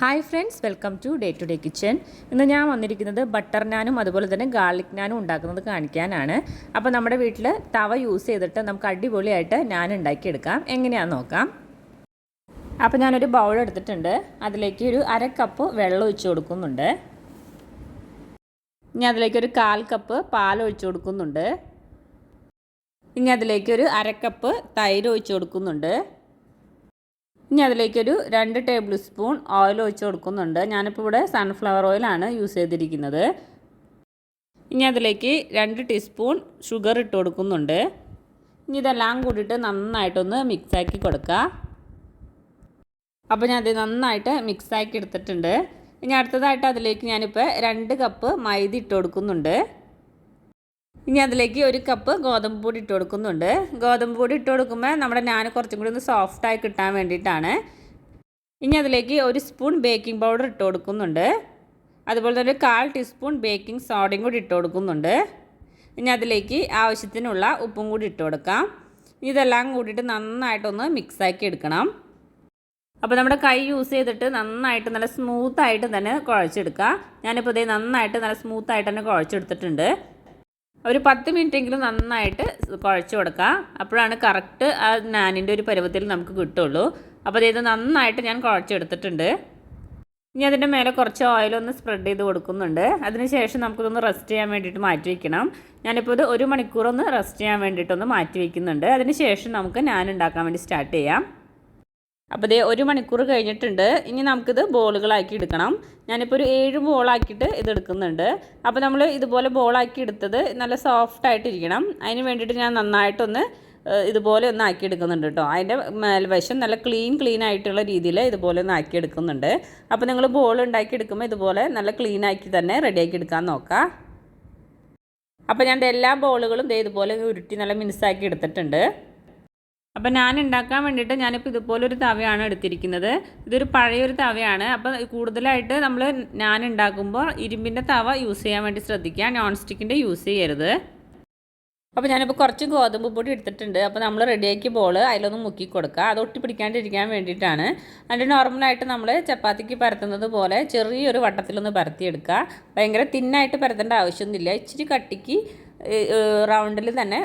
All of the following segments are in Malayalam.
Hi friends welcome to day to day kitchen ഇന്ന് ഞാൻ വന്നിരിക്കുന്നത് ബട്ടർ നാനും അതുപോലെ തന്നെ ഗാർലിക് നാനും ഉണ്ടാക്കുന്നത് കാണിക്കാനാണ്. അപ്പോൾ നമ്മുടെ വീട്ടിൽ തവ യൂസ് ചെയ്തിട്ട് നമുക്ക് അടിപൊളിയായിട്ട് ഞാൻ ഉണ്ടാക്കിയെടുക്കാം. എങ്ങനെയാണെന്ന് നോക്കാം. അപ്പോൾ ഞാനൊരു ബൗൾ എടുത്തിട്ടുണ്ട്. അതിലേക്ക് ഒരു അര കപ്പ് വെള്ളം ഒഴിച്ച് കൊടുക്കുന്നുണ്ട്. ഇനി അതിലേക്ക് ഒരു കാൽ കപ്പ് പാൽ ഒഴിച്ച് കൊടുക്കുന്നുണ്ട്. ഇനി അതിലേക്ക് ഒരു അര കപ്പ് തൈര് ഒഴിച്ച് കൊടുക്കുന്നുണ്ട്. ഇനി അതിലേക്കൊരു രണ്ട് ടേബിൾ സ്പൂൺ ഓയിൽ ഒഴിച്ച് കൊടുക്കുന്നുണ്ട്. ഞാനിപ്പോൾ ഇവിടെ സൺഫ്ലവർ ഓയിലാണ് യൂസ് ചെയ്തിരിക്കുന്നത്. ഇനി അതിലേക്ക് രണ്ട് ടീസ്പൂൺ ഷുഗർ ഇട്ട് കൊടുക്കുന്നുണ്ട്. ഇനി ഇതെല്ലാം കൂടിയിട്ട് നന്നായിട്ടൊന്ന് മിക്സാക്കി കൊടുക്കുക അപ്പോൾ ഞാൻ അത് നന്നായിട്ട് മിക്സാക്കി എടുത്തിട്ടുണ്ട്. ഇനി അടുത്തതായിട്ട് അതിലേക്ക് ഞാനിപ്പോൾ രണ്ട് കപ്പ് മൈദ ഇട്ട് കൊടുക്കുന്നുണ്ട്. ഇനി അതിലേക്ക് ഒരു കപ്പ് ഗോതമ്പ് പൊടി ഇട്ട് കൊടുക്കുന്നുണ്ട്. ഗോതമ്പ് പൊടി ഇട്ട് കൊടുക്കുമ്പോൾ നമ്മുടെ ഞാൻ കുറച്ചും കൂടി ഒന്ന് സോഫ്റ്റായി കിട്ടാൻ വേണ്ടിയിട്ടാണ്. ഇനി അതിലേക്ക് ഒരു സ്പൂൺ ബേക്കിംഗ് പൗഡർ ഇട്ട് കൊടുക്കുന്നുണ്ട്. അതുപോലെ തന്നെ ഒരു കാൽ ടീസ്പൂൺ ബേക്കിംഗ് സോഡയും കൂടി ഇട്ട് കൊടുക്കുന്നുണ്ട്. ഇനി അതിലേക്ക് ആവശ്യത്തിനുള്ള ഉപ്പും കൂടി ഇട്ട് കൊടുക്കാം. ഇതെല്ലാം കൂടിയിട്ട് നന്നായിട്ടൊന്ന് മിക്സാക്കി എടുക്കണം. അപ്പോൾ നമ്മുടെ കൈ യൂസ് ചെയ്തിട്ട് നന്നായിട്ട് നല്ല സ്മൂത്തായിട്ട് തന്നെ കുഴച്ചെടുക്കുക ഞാനിപ്പോൾ ഇതേ നന്നായിട്ട് നല്ല സ്മൂത്തായിട്ട് തന്നെ കുഴച്ചെടുത്തിട്ടുണ്ട്. ഒരു പത്ത് മിനിറ്റെങ്കിലും നന്നായിട്ട് കുഴച്ച് കൊടുക്കുക അപ്പോഴാണ് കറക്റ്റ് ആ നാനിന്റെ ഒരു പരുവത്തിൽ നമുക്ക് കിട്ടുള്ളൂ. അപ്പോൾ ഇത് നന്നായിട്ട് ഞാൻ കുഴച്ചെടുത്തിട്ടുണ്ട്. ഇനി അതിന്റെ മേലെ കുറച്ച് ഓയിലൊന്ന് സ്പ്രെഡ് ചെയ്ത് കൊടുക്കുന്നുണ്ട്. അതിനുശേഷം നമുക്കിതൊന്ന് റെസ്റ്റ് ചെയ്യാൻ വേണ്ടിയിട്ട് മാറ്റി വയ്ക്കണം ഞാനിപ്പോൾ ഇത് ഒരു മണിക്കൂറൊന്ന് റെസ്റ്റ് ചെയ്യാൻ വേണ്ടിയിട്ടൊന്ന് മാറ്റി വയ്ക്കുന്നുണ്ട് അതിനുശേഷം നമുക്ക് ഞാൻ ഉണ്ടാക്കാൻ വേണ്ടി സ്റ്റാർട്ട് ചെയ്യാം. അപ്പോൾ ഇതേ ഒരു മണിക്കൂർ കഴിഞ്ഞിട്ടുണ്ട്. ഇനി നമുക്കിത് ബോളുകളാക്കി എടുക്കണം. ഞാനിപ്പോൾ ഒരു ഏഴ് ബോളാക്കിയിട്ട് ഇത് എടുക്കുന്നുണ്ട്. അപ്പോൾ നമ്മൾ ഇതുപോലെ ബോളാക്കി എടുത്തത് നല്ല സോഫ്റ്റ് ആയിട്ടിരിക്കണം. അതിന് വേണ്ടിയിട്ട് ഞാൻ നന്നായിട്ടൊന്ന് ഇതുപോലെ ഒന്ന് ആക്കി എടുക്കുന്നുണ്ട് കേട്ടോ. അതിന്റെ മേൽവശം നല്ല ക്ലീൻ ക്ലീൻ ആയിട്ടുള്ള രീതിയിൽ ഇതുപോലെ ഒന്ന് ആക്കി എടുക്കുന്നുണ്ട്. അപ്പോൾ നിങ്ങൾ ബോൾ ഉണ്ടാക്കി എടുക്കുമ്പോൾ ഇതുപോലെ നല്ല ക്ലീൻ ആക്കി തന്നെ റെഡിയാക്കി എടുക്കാൻ നോക്കാം. അപ്പോൾ ഞാൻ എല്ലാ ബോളുകളും ഇതേ ഇതുപോലെ ഉരുട്ടി നല്ല മിനുസാക്കി എടുത്തിട്ടുണ്ട്. അപ്പോൾ ഞാൻ ഉണ്ടാക്കാൻ വേണ്ടിയിട്ട് ഞാനിപ്പോൾ ഇതുപോലൊരു തവയാണ് എടുത്തിരിക്കുന്നത്. ഇതൊരു പഴയൊരു തവയാണ്. അപ്പോൾ കൂടുതലായിട്ട് നമ്മൾ ഞാൻ ഉണ്ടാക്കുമ്പോൾ ഇരുമ്പിന്റെ തവ യൂസ് ചെയ്യാൻ വേണ്ടി ശ്രദ്ധിക്കുക. നോൺ സ്റ്റിക്കിന്റെ യൂസ് ചെയ്യരുത്. അപ്പോൾ ഞാനിപ്പോൾ കുറച്ച് ഗോതമ്പ് പൊടി എടുത്തിട്ടുണ്ട്. അപ്പോൾ നമ്മൾ റെഡിയാക്കി ബോൾ അതിലൊന്ന് മുക്കി കൊടുക്കുക. അത് ഒട്ടി പിടിക്കാണ്ടിരിക്കാൻ വേണ്ടിയിട്ടാണ്. അതിന്റെ നോർമലായിട്ട് നമ്മൾ ചപ്പാത്തിക്ക് പരത്തുന്നത് പോലെ ചെറിയൊരു വട്ടത്തിലൊന്ന് പരത്തിയെടുക്കുക. ഭയങ്കര തിന്നായിട്ട് പരത്തേണ്ട ആവശ്യമൊന്നുമില്ല. ഇച്ചിരി കട്ടിക്ക് റൗണ്ടിൽ തന്നെ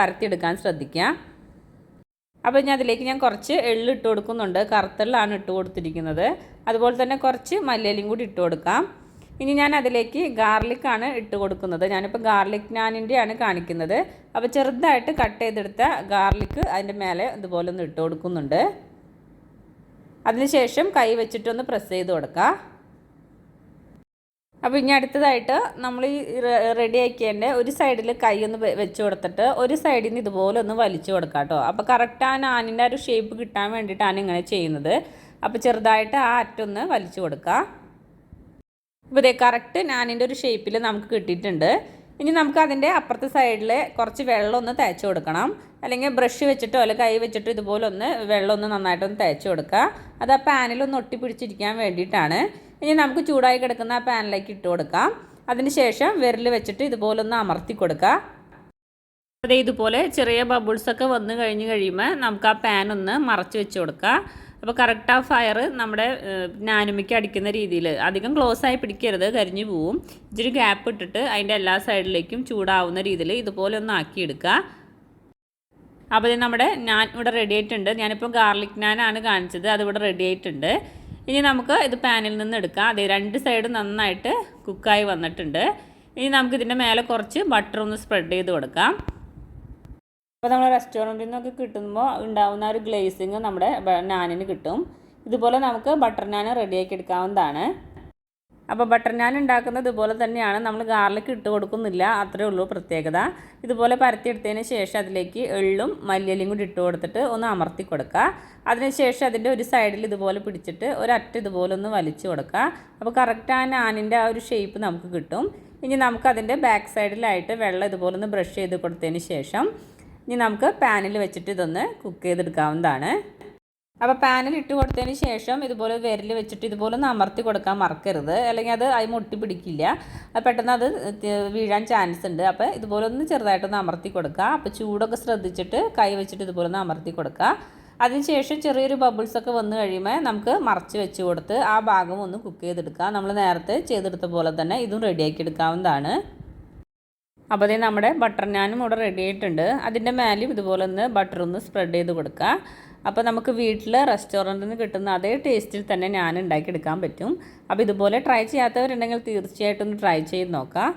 പരത്തിയെടുക്കാൻ ശ്രദ്ധിക്കുക. അപ്പോൾ ഞാൻ അതിലേക്ക് ഞാൻ കുറച്ച് എള്ള് ഇട്ട് കൊടുക്കുന്നുണ്ട്. കറുത്തെള്ളാണ് ഇട്ട് കൊടുത്തിരിക്കുന്നത്. അതുപോലെ തന്നെ കുറച്ച് മല്ലിയിലും കൂടി ഇട്ട് കൊടുക്കാം. ഇനി ഞാൻ അതിലേക്ക് ഗാർലിക്കാണ് ഇട്ട് കൊടുക്കുന്നത്. ഞാനിപ്പോൾ ഗാർലിക് നാനിന്റെയാണ് കാണിക്കുന്നത്. അപ്പോൾ ചെറുതായിട്ട് കട്ട് ചെയ്തെടുത്ത ഗാർലിക്ക് അതിന്റെ മേലെ ഇതുപോലെ ഒന്ന് ഇട്ട് കൊടുക്കുന്നുണ്ട്. അതിനുശേഷം കൈ വെച്ചിട്ടൊന്ന് പ്രസ് ചെയ്ത് കൊടുക്കുക അപ്പോൾ ഇനി അടുത്തതായിട്ട് നമ്മൾ ഈ റെഡി ആക്കിയതിന്റെ ഒരു സൈഡിൽ കൈ ഒന്ന് വെച്ച് കൊടുത്തിട്ട് ഒരു സൈഡിൽ നിന്ന് ഇതുപോലെ ഒന്ന് വലിച്ചു കൊടുക്കാം കേട്ടോ അപ്പോൾ കറക്റ്റ് ആ നാനിന്റെ ഒരു ഷേപ്പ് കിട്ടാൻ വേണ്ടിയിട്ടാണ് ഇങ്ങനെ ചെയ്യുന്നത്. അപ്പോൾ ചെറുതായിട്ട് ആ അറ്റൊന്ന് വലിച്ചു കൊടുക്കുക അപ്പോൾ ഇതേ കറക്റ്റ് നാനിന്റെ ഒരു ഷേപ്പിൽ നമുക്ക് കിട്ടിയിട്ടുണ്ട്. ഇനി നമുക്ക് അതിന്റെ അപ്പുറത്തെ സൈഡിൽ കുറച്ച് വെള്ളം ഒന്ന് തേച്ച് കൊടുക്കണം. അല്ലെങ്കിൽ ബ്രഷ് വെച്ചിട്ടോ അല്ലെങ്കിൽ കൈ വെച്ചിട്ടോ ഇതുപോലെ ഒന്ന് വെള്ളം ഒന്ന് നന്നായിട്ടൊന്ന് തേച്ച് കൊടുക്കുക. അത് ആ പാനിലൊന്ന് ഒട്ടിപ്പിടിച്ചിരിക്കാൻ വേണ്ടിയിട്ടാണ്. ഇനി നമുക്ക് ചൂടായി കിടക്കുന്ന ആ പാനിലേക്ക് ഇട്ട് കൊടുക്കാം. അതിനുശേഷം വിരൽ വെച്ചിട്ട് ഇതുപോലെ ഒന്ന് അമർത്തി കൊടുക്കുക. അതെ ഇതുപോലെ ചെറിയ ബബിൾസൊക്കെ വന്നു കഴിഞ്ഞ് കഴിയുമ്പോൾ നമുക്ക് ആ പാൻ ഒന്ന് മറച്ച് വെച്ച് കൊടുക്കുക. അപ്പോൾ കറക്റ്റ് ആ ഫയർ നമ്മുടെ നാനുമയ്ക്ക് അടിക്കുന്ന രീതിയിൽ അധികം ക്ലോസ് ആയി പിടിക്കരുത് കരിഞ്ഞു പോവും. ഇച്ചിരി ഗ്യാപ്പ് ഇട്ടിട്ട് അതിന്റെ എല്ലാ സൈഡിലേക്കും ചൂടാവുന്ന രീതിയിൽ ഇതുപോലെ ഒന്ന് ആക്കിയെടുക്കുക അപ്പോൾ നമ്മുടെ ഞാൻ ഇവിടെ റെഡി ആയിട്ടുണ്ട്. ഞാനിപ്പോൾ ഗാർലിക് നാനാണ് കാണിച്ചത് അതിവിടെ റെഡി ആയിട്ടുണ്ട്. ഇനി നമുക്ക് ഇത് പാനിൽ നിന്ന് എടുക്കാം. അതെ രണ്ട് സൈഡും നന്നായിട്ട് കുക്കായി വന്നിട്ടുണ്ട്. ഇനി നമുക്കിതിന്റെ മേലെ കുറച്ച് ബട്ടർ ഒന്ന് സ്പ്രെഡ് ചെയ്ത് കൊടുക്കാം. അപ്പോൾ നമ്മൾ റെസ്റ്റോറന്റിൽ നിന്നൊക്കെ കിട്ടുമ്പോൾ ഉണ്ടാവുന്ന ഒരു ഗ്ലേസിങ് നമ്മുടെ നാനിന് കിട്ടും. ഇതുപോലെ നമുക്ക് ബട്ടർ നാൻ റെഡിയാക്കി എടുക്കാവുന്നതാണ്. അപ്പോൾ ബട്ടർ നാൻ ഉണ്ടാക്കുന്നത് ഇതുപോലെ തന്നെയാണ്. നമ്മൾ ഗാർലിക് ഇട്ട് കൊടുക്കുന്നില്ല അത്രേ ഉള്ളൂ പ്രത്യേകത. ഇതുപോലെ പരത്തിയെടുത്തതിന് ശേഷം അതിലേക്ക് എള്ളും മല്ലിയിലും കൂടി ഇട്ട് കൊടുത്തിട്ട് ഒന്ന് അമർത്തി കൊടുക്കുക. അതിനുശേഷം അതിന്റെ ഒരു സൈഡിൽ ഇതുപോലെ പിടിച്ചിട്ട് ഒരറ്റ ഇതുപോലെ ഒന്ന് വലിച്ചു കൊടുക്കുക. അപ്പോൾ കറക്റ്റ് ആ നാനിന്റെ ആ ഒരു ഷേപ്പ് നമുക്ക് കിട്ടും. ഇനി നമുക്ക് അതിന്റെ ബാക്ക് സൈഡിലായിട്ട് വെള്ളം ഇതുപോലെ ഒന്ന് ബ്രഷ് ചെയ്ത് കൊടുത്തതിന് ശേഷം ഇനി നമുക്ക് പാനിൽ വെച്ചിട്ട് ഇതൊന്ന് കുക്ക് ചെയ്തെടുക്കാവുന്നതാണ്. അപ്പോൾ പാനിൽ ഇട്ട് കൊടുത്തതിന് ശേഷം ഇതുപോലെ വിരൽ വെച്ചിട്ട് ഇതുപോലെ ഒന്ന് അമർത്തി കൊടുക്കാൻ മറക്കരുത്. അല്ലെങ്കിൽ അത് അതിന് ഒട്ടി പിടിക്കില്ല. പെട്ടെന്ന് അത് വീഴാൻ ചാൻസ് ഉണ്ട്. അപ്പോൾ ഇതുപോലെ ഒന്ന് ചെറുതായിട്ടൊന്ന് അമർത്തി കൊടുക്കുക. അപ്പോൾ ചൂടൊക്കെ ശ്രദ്ധിച്ചിട്ട് കൈ വെച്ചിട്ട് ഇതുപോലെ ഒന്ന് അമർത്തി കൊടുക്കുക. അതിനുശേഷം ചെറിയൊരു ബബിൾസ് ഒക്കെ വന്നു കഴിയുമ്പോൾ നമുക്ക് മറച്ച് വെച്ച് കൊടുത്ത് ആ ഭാഗം ഒന്ന് കുക്ക് ചെയ്തെടുക്കാം നമ്മൾ നേരത്തെ ചെയ്തെടുത്ത പോലെ തന്നെ ഇതും റെഡിയാക്കി എടുക്കാവുന്നതാണ്. അപ്പോൾ അതേ നമ്മുടെ ബട്ടർ നാനും ഇവിടെ റെഡി ആയിട്ടുണ്ട്. അതിന്റെ മേലും ഇതുപോലെ ഒന്ന് ബട്ടർ ഒന്ന് സ്പ്രെഡ് ചെയ്ത് കൊടുക്കുക. അപ്പോൾ നമുക്ക് വീട്ടിൽ റെസ്റ്റോറന്റിൽ നിന്ന് കിട്ടുന്ന അതേ ടേസ്റ്റിൽ തന്നെ ഞാൻ ഉണ്ടാക്കിയെടുക്കാൻ പറ്റും. അപ്പോൾ ഇതുപോലെ ട്രൈ ചെയ്യാത്തവരുണ്ടെങ്കിൽ തീർച്ചയായിട്ടും ഒന്ന് ട്രൈ ചെയ്ത് നോക്കാം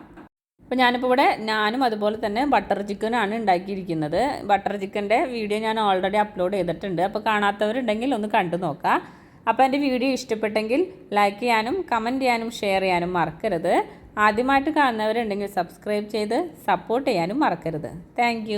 അപ്പോൾ ഞാനിപ്പോൾ ഇവിടെ ഞാനും അതുപോലെ തന്നെ ബട്ടർ ചിക്കനാണ് ഉണ്ടാക്കിയിരിക്കുന്നത്. ബട്ടർ ചിക്കന്റെ വീഡിയോ ഞാൻ ഓൾറെഡി അപ്ലോഡ് ചെയ്തിട്ടുണ്ട്. അപ്പോൾ കാണാത്തവരുണ്ടെങ്കിൽ ഒന്ന് കണ്ടു നോക്കാം അപ്പോൾ എന്റെ വീഡിയോ ഇഷ്ടപ്പെട്ടെങ്കിൽ ലൈക്ക് ചെയ്യാനും കമന്റ് ചെയ്യാനും ഷെയർ ചെയ്യാനും മറക്കരുത്. ആദ്യമായിട്ട് കാണുന്നവരുണ്ടെങ്കിൽ സബ്സ്ക്രൈബ് ചെയ്ത് സപ്പോർട്ട് ചെയ്യാനും മറക്കരുത്. താങ്ക്